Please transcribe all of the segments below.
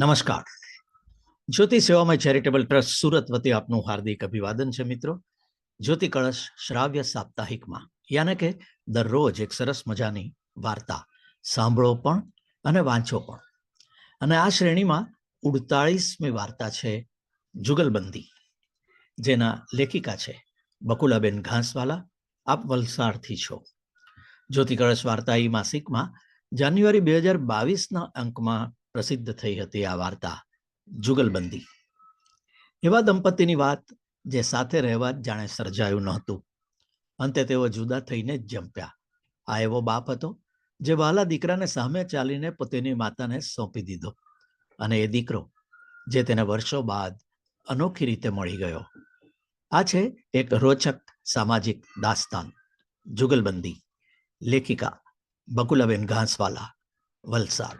નમસ્કાર. Jyoti Sevamay charitable trust Surat વતી આપનું હાર્દિક અભિવાદન છે મિત્રો. જ્યોતિ કળશ શ્રાવ્ય સાપ્તાહિકમાં. યાને કે દરરોજ એક સરસ મજાની વાર્તા સાંભળો પણ અને વાંચો પણ. અને આ શ્રેણીમાં ઉડતાળીસમી વાર્તા છે જુગલબંધી. જેના લેખિકા છે બકુલાબેન ઘાસવાલા. આપ વલસાડથી છો. જ્યોતિ કળશ વાર્તા એ માસિકમાં જાન્યુઆરી બે હજાર બાવીસના અંકમાં પ્રસિદ્ધ થઈ હતી આ વાર્તા, જુગલબંધી. એવા દંપતીની વાત જે સાથે રહેવા જાણે સર્જાયું નહોતું. અંતે તેઓ જુદા થઈને જ જંપ્યા આ એવો બાપ હતો, જે વહાલા દીકરાને સામે ચાલીને પોતાની માતાને સોંપી દીધો અને એ દીકરો, જે તેને વર્ષો બાદ અનોખી રીતે મળી ગયો. આ છે એક રોચક સામાજિક દાસ્તાન, જુગલબંધી, લેખિકા બકુલાબેન ઘાસવાલા, વલસાડ.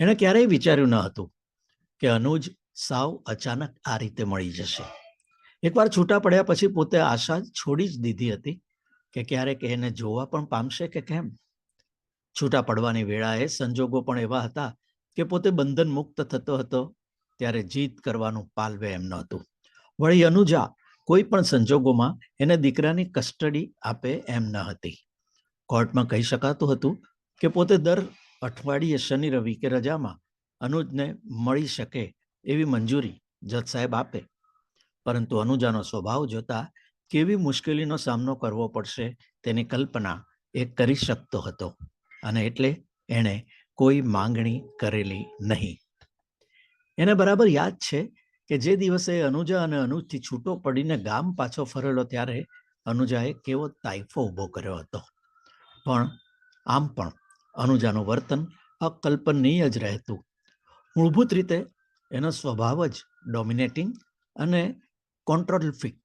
એણે ક્યારેય વિચાર્યું ન હતું કે અનુજ સાવ અચાનક આ રીતે મળી જશે. એકવાર છૂટા પડ્યા પછી પોતે આશા છોડી જ દીધી હતી કે ક્યારેક એને જોવા પણ પામશે કે કેમ? છૂટા પડવાની વેળાએ સંજોગો પણ એવા હતા કે પોતે બંધન મુક્ત થતો હતો ત્યારે જીત કરવાનું પાલવે એમ નહોતું. વળી અનુજા કોઈ પણ સંજોગોમાં એને દીકરાની કસ્ટડી આપે એમ ન હતી. કોર્ટમાં કહી શકાતું હતું કે પોતે દર અઠવાડિયે શનિ, રવિ કે રજામાં અનુજને મળી શકે એવી મંજૂરી જજ સાહેબ આપે. પરંતુ અનુજાનો સ્વભાવ જોતા કેવી મુશ્કેલીનો સામનો કરવો પડશે તેની કલ્પના એ કરી શકતો હતો અને એટલે એણે કોઈ માંગણી કરેલી નહીં. એને બરાબર યાદ છે કે જે દિવસે અનુજા અને અનુજથી છૂટો પડીને ગામ પાછો ફરેલો ત્યારે અનુજાએ કેવો તાઇફો ઊભો કર્યો હતો. પણ આમ પણ અનુજાનું વર્તન અકલ્પનીય જ રહેતું. મૂળભૂત રીતે એનો સ્વભાવ જ ડોમિનેટિંગ અને કોન્ટ્રોલફિક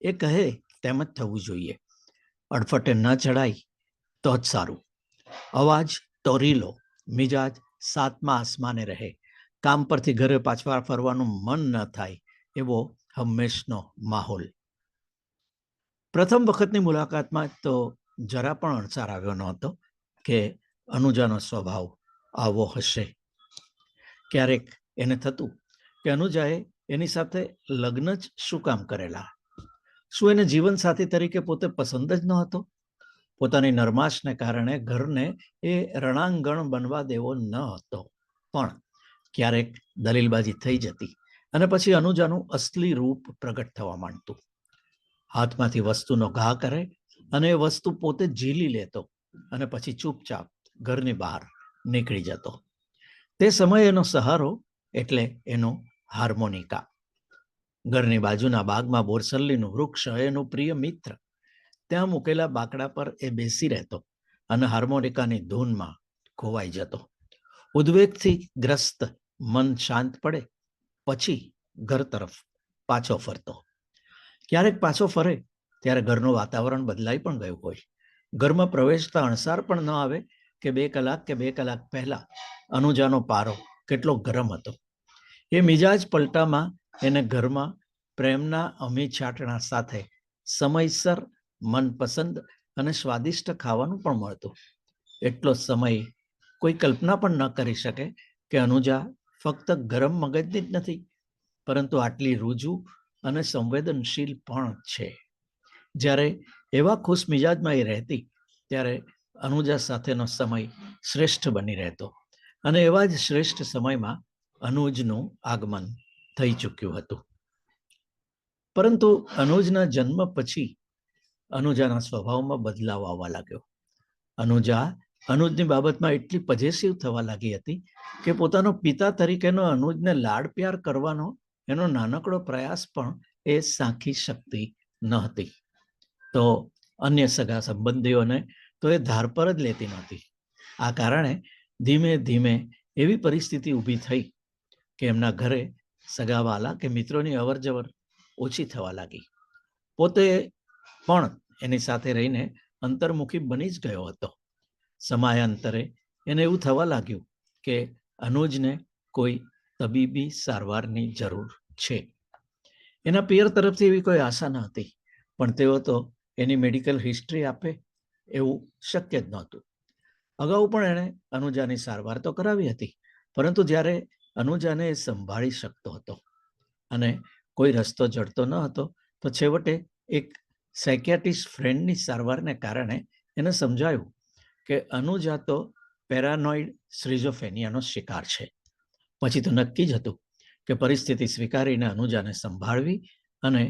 એ કહે તેમ જ થવું જોઈએ. અડફટે ન ચડાય તો જ સારું. અવાજ તોરીલો, મિજાજ સાતમા આસમાને રહે. કામ પરથી ઘરે પાછવા ફરવાનું મન ન થાય એવો હંમેશનો માહોલ. પ્રથમ વખતની મુલાકાતમાં તો જરા પણ અણસાર આવ્યો નહોતો કે અનુજાનો સ્વભાવ આવો હશે. ક્યારેક એને થતું કે અનુજાએ એની સાથે લગ્ન જ શું કામ કરેલા? શું એને જીવનસાથી તરીકે પોતે પસંદ જ ન હતો પોતાની નરમાશને કારણે ઘરને એ રણાંગણ બનવા દેવો ન હતો પણ ક્યારેક દલીલબાજી થઈ જતી અને પછી અનુજાનું અસલી રૂપ પ્રગટ થવા માંડતું. હાથમાંથી વસ્તુનો ઘા કરે અને એ વસ્તુ પોતે ઝીલી લેતો અને પછી ચૂપચાપ ઘરની બહાર નીકળી જતો. તે સમયે એનો સહારો એટલે એનો હાર્મોનિકા. ઘરની બાજુના બાગમાં બોરસલ્લીનું વૃક્ષ એનું પ્રિય મિત્ર. ત્યાં મૂકેલા બાકડા પર એ બેસી રહેતો અને હાર્મોનિકાની ધૂનમાં ખોવાઈ જતો. ઉદ્વેગથી ગ્રસ્ત મન શાંત પડે, પછી ઘર તરફ પાછો ફરતો. ક્યારેક પાછો ફરે ત્યારે ઘરનું વાતાવરણ બદલાઈ પણ ગયું હોય. ઘરમાં પ્રવેશતા અણસાર પણ ન આવે કે બે કલાક કે બે કલાક પહેલા અનુજાનો પારો કેટલો ગરમ હતો. એ મિજાજ પલટામાં એને ઘરમાં પ્રેમના અમી છાટણા સાથે સમયસર, મનપસંદ અને સ્વાદિષ્ટ ખાવાનું પણ મળતું. એટલો સમય કોઈ કલ્પના પણ ન કરી શકે કે અનુજા ફક્ત ગરમ મગજની જ નથી, પરંતુ આટલી રૂજુ અને સંવેદનશીલ પણ છે. જ્યારે એવા ખુશ મિજાજમાં એ રહેતી, ત્યારે અનુજા સાથેનો સમય શ્રેષ્ઠ બની રહેતો. અને એવા જ શ્રેષ્ઠ સમયમાં અનુજનું આગમન થઈ ચૂક્યું હતું. પરંતુ અનુજના જન્મ પછી અનુજાના સ્વભાવમાં બદલાવ આવવા લાગ્યો. અનુજા અનુજની બાબતમાં એટલી પજેસિવ થવા લાગી હતી કે પોતાનો પિતા તરીકેનો અનુજને લાડ પ્યાર કરવાનો એનો નાનકડો પ્રયાસ પણ એ સાંખી શકતી ન હતી. તો અન્ય સગા સંબંધીઓને તો એ ધાર પર જ લેતી નહોતી. આ કારણે ધીમે ધીમે એવી પરિસ્થિતિ ઊભી થઈ કે એમના ઘરે સગાવાલા કે મિત્રોની અવરજવર ઓછી થવા લાગી. પોતે પણ એની સાથે રહીને અંતર્મુખી બની જ ગયો હતો. સમયાંતરે એને એવું થવા લાગ્યું કે અનુજને કોઈ તબીબી સારવારની જરૂર છે. એના પિયર તરફથી એવી કોઈ આશા ન હતી પણ તેઓ તો એની મેડિકલ હિસ્ટ્રી આપે એવું શક્ય જ નહોતું. અગાઉ પણ એણે અનુજાની સારવાર તો કરાવી હતી, પરંતુ જ્યારે અનુજાને એ સંભાળી શકતો હતો અને કોઈ રસ્તો જડતો ન હતો, તો છેવટે એક સાયકિયાટિસ્ટ ફ્રેન્ડની સારવારને કારણે એને સમજાયું કે અનુજા તો પેરાનોઇડ શ્રીઝોફેનિયાનો શિકાર છે. પછી તો નક્કી જ હતું કે પરિસ્થિતિ સ્વીકારીને અનુજાને સંભાળવી અને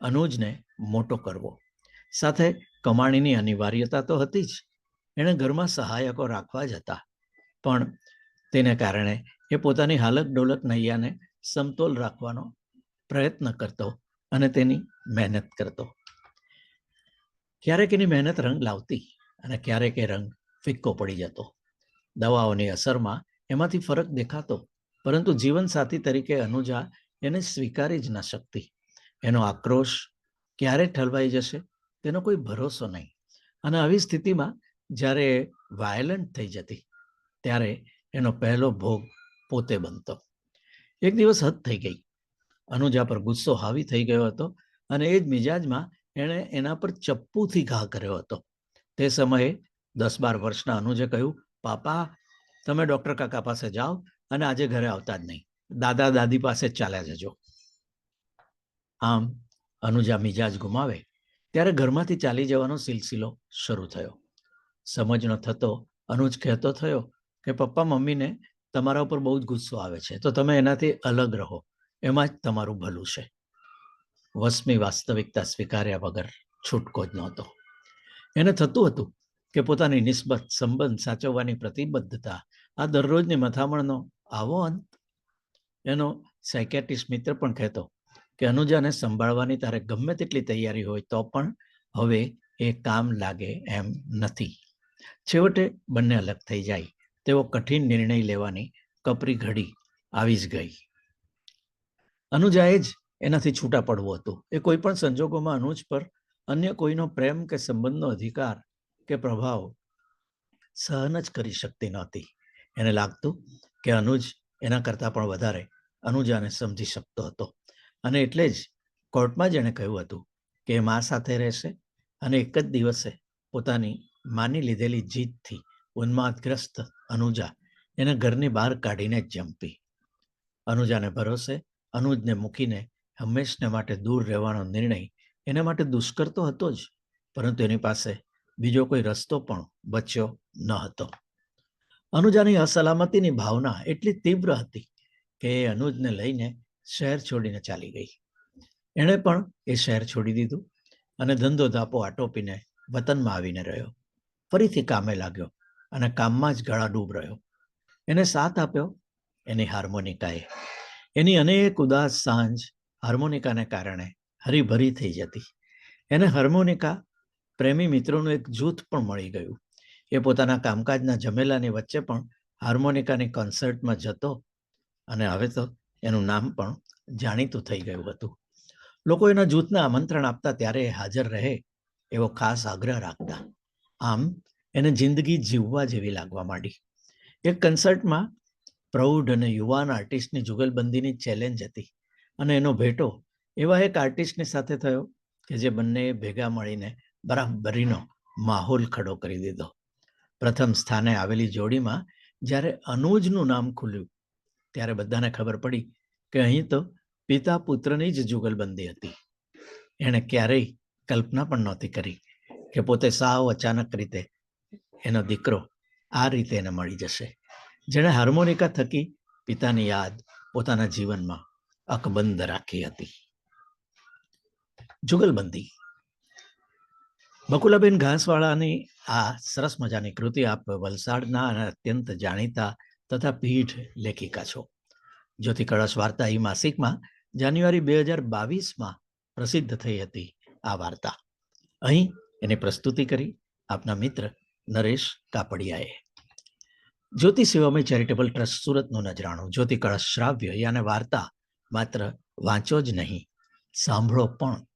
અનુજને મોટો કરવો. સાથે કમાણીની અનિવાર્યતા તો હતી જ. એણે ઘરમાં સહાયકો રાખવા જ હતા. પણ તેને કારણે એ પોતાની હાલત ડોલક નૈયાને સમતોલ રાખવાનો પ્રયત્ન કરતો અને તેની મહેનત કરતો. ક્યારેક એની મહેનત રંગ લાવતી અને ક્યારેક એ રંગ ફિક્કો પડી જતો. દવાઓની અસરમાં એમાંથી ફરક દેખાતો, પરંતુ જીવનસાથી તરીકે અનુજા એને સ્વીકારી જ ન શકતી. એનો આક્રોશ ક્યારે ઠલવાઈ જશે? તેનો કોઈ ભરોસો નહીં. અને આવી સ્થિતિમાં જ્યારે વાયલન્ટ થઈ જતી, ત્યારે એનો પહેલો ભોગ પોતે બનતો. એક દિવસ હદ થઈ ગઈ. અનુજા પર ગુસ્સો હાવી થઈ ગયો હતો અને એ જ મિજાજમાં એણે એના પર ચપ્પુથી ઘા કર્યો હતો. તે સમયે દસ બાર વર્ષના અનુજે કહ્યું, પાપા, તમે ડૉક્ટર કાકા પાસે જાઓ અને આજે ઘરે આવતા જ નહીં. દાદા દાદી પાસે ચાલ્યા જજો. આમ અનુજા મિજાજ ગુમાવે ત્યારે ઘરમાંથી ચાલી જવાનો સિલસિલો શરૂ થયો. સમજનો થતો, અનુજ કહેતો થયો કે, પપ્પા, મમ્મીને તમારા ઉપર બહુ જ ગુસ્સો આવે છે, તો તમે એનાથી અલગ રહો. એમાં જ તમારું ભલું છે. વસમી વાસ્તવિકતા સ્વીકાર્યા વગર છૂટકો જ નહોતો. એને થતું હતું કે, પોતાની નિસ્બત સંબંધ સાચવવાની પ્રતિબદ્ધતા આ દરરોજની મથામણનો આવો અંત? એનો સાયકેટિસ્ટ મિત્ર પણ કહેતો કે અનુજાને સંભાળવાની તારે ગમે તેટલી તૈયારી હોય તો પણ હવે એ કામ લાગે એમ નથી. છેવટે બંને અલગ થઈ જાય. તેવો કઠિન નિર્ણય લેવાની કપરી ઘડી આવી જ ગઈ. અનુજાએ જ એનાથી છૂટા પડવું હતું. એ કોઈ પણ સંજોગોમાં અનુજ પર અન્ય કોઈનો પ્રેમ કે સંબંધનો અધિકાર કે પ્રભાવ સહન જ કરી શકતી નહોતી. એને લાગતું કે અનુજ એના કરતાં પણ વધારે અનુજાને સમજી શકતો હતો. અને એટલે જ કોર્ટમાં જ એણે કહ્યું હતું કે મા સાથે રહેશે અને એક જ દિવસે પોતાની માની લીધેલી જીતથી ઉન્માદગ્રસ્ત અનુજા એને ઘરની બહાર કાઢીને જ જંપી. અનુજાને ભરોસે, અનુજને મૂકીને હંમેશને માટે દૂર રહેવાનો નિર્ણય એના માટે દુષ્કર તો હતો જ, પરંતુ એની પાસે બીજો કોઈ રસ્તો પણ બચ્યો ન હતો. અનુજાની અસલામતીની ભાવના એટલી તીવ્ર હતી કે એ અનુજને લઈને શહેર છોડીને ચાલી ગઈ. એણે પણ એ શહેર છોડી દીધું અને ધંધો ધાપો આટોપીને વતનમાં આવીને રહ્યો. ફરીથી કામે લાગ્યો અને કામમાં જ ગળા ડૂબ રહ્યો. એને સાથ આપ્યો, એની હાર્મોનિકાએ. એની અનેક ઉદાસ સાંજ હાર્મોનિકાને કારણે હરીભરી થઈ જતી. એને હાર્મોનિકા પ્રેમી મિત્રોનું એક જૂથ પણ મળી ગયું. એ પોતાના કામકાજના જમેલાની વચ્ચે પણ હાર્મોનિકાની કોન્સર્ટમાં જતો અને હવે તો એનું નામ પણ જાણીતું થઈ ગયું હતું. લોકો એના જૂથને આમંત્રણ આપતા ત્યારે હાજર રહે એવો ખાસ આગ્રહ રાખતા. આમ એને જિંદગી જીવવા જેવી લાગવા માંડી. એક કન્સર્ટમાં પ્રૌઢ અને યુવાન આર્ટિસ્ટની જુગલબંધીની ચેલેન્જ હતી અને એનો ભેટો એવા એક આર્ટિસ્ટની સાથે થયો કે જે બંને ભેગા મળીને બરાબરીનો માહોલ ખડો કરી દીધો. પ્રથમ સ્થાને આવેલી જોડીમાં જ્યારે અનુજનું નામ ખુલ્યું ત્યારે બધાને ખબર પડી કે અહીં તો પિતા પુત્રની જ જુગલબંધી હતી. એણે ક્યારેય કલ્પના પણ નહોતી કરી કે પોતે સાવ અચાનક રીતે એનો દીકરો આ રીતે એને મળી જશે. જેણે હાર્મોનિકા થકી પિતાની યાદ પોતાના જીવનમાં અકબંધ રાખી હતી. જુગલબંધી. બકુલાબેન ઘાસવાળાની આ સરસ મજાની કૃતિ આપ વલસાડના અને અત્યંત જાણીતા તથા પીઠ લેખિકા છો. જ્યોતિ કળશ વાર્તા એ માસિકમાં જાન્યુઆરી બે હજાર બાવીસમાં પ્રસિદ્ધ થઈ હતી આ વાર્તા. અહીં એની પ્રસ્તુતિ કરી આપના મિત્ર નરેશ કાપડિયાએ. જ્યોતિ સેવામય ચેરિટેબલ ટ્રસ્ટ સુરતનું નજરાણું. જ્યોતિ કળશ શ્રાવ્ય, યાને વાર્તા માત્ર વાંચો જ નહીં, સાંભળો પણ.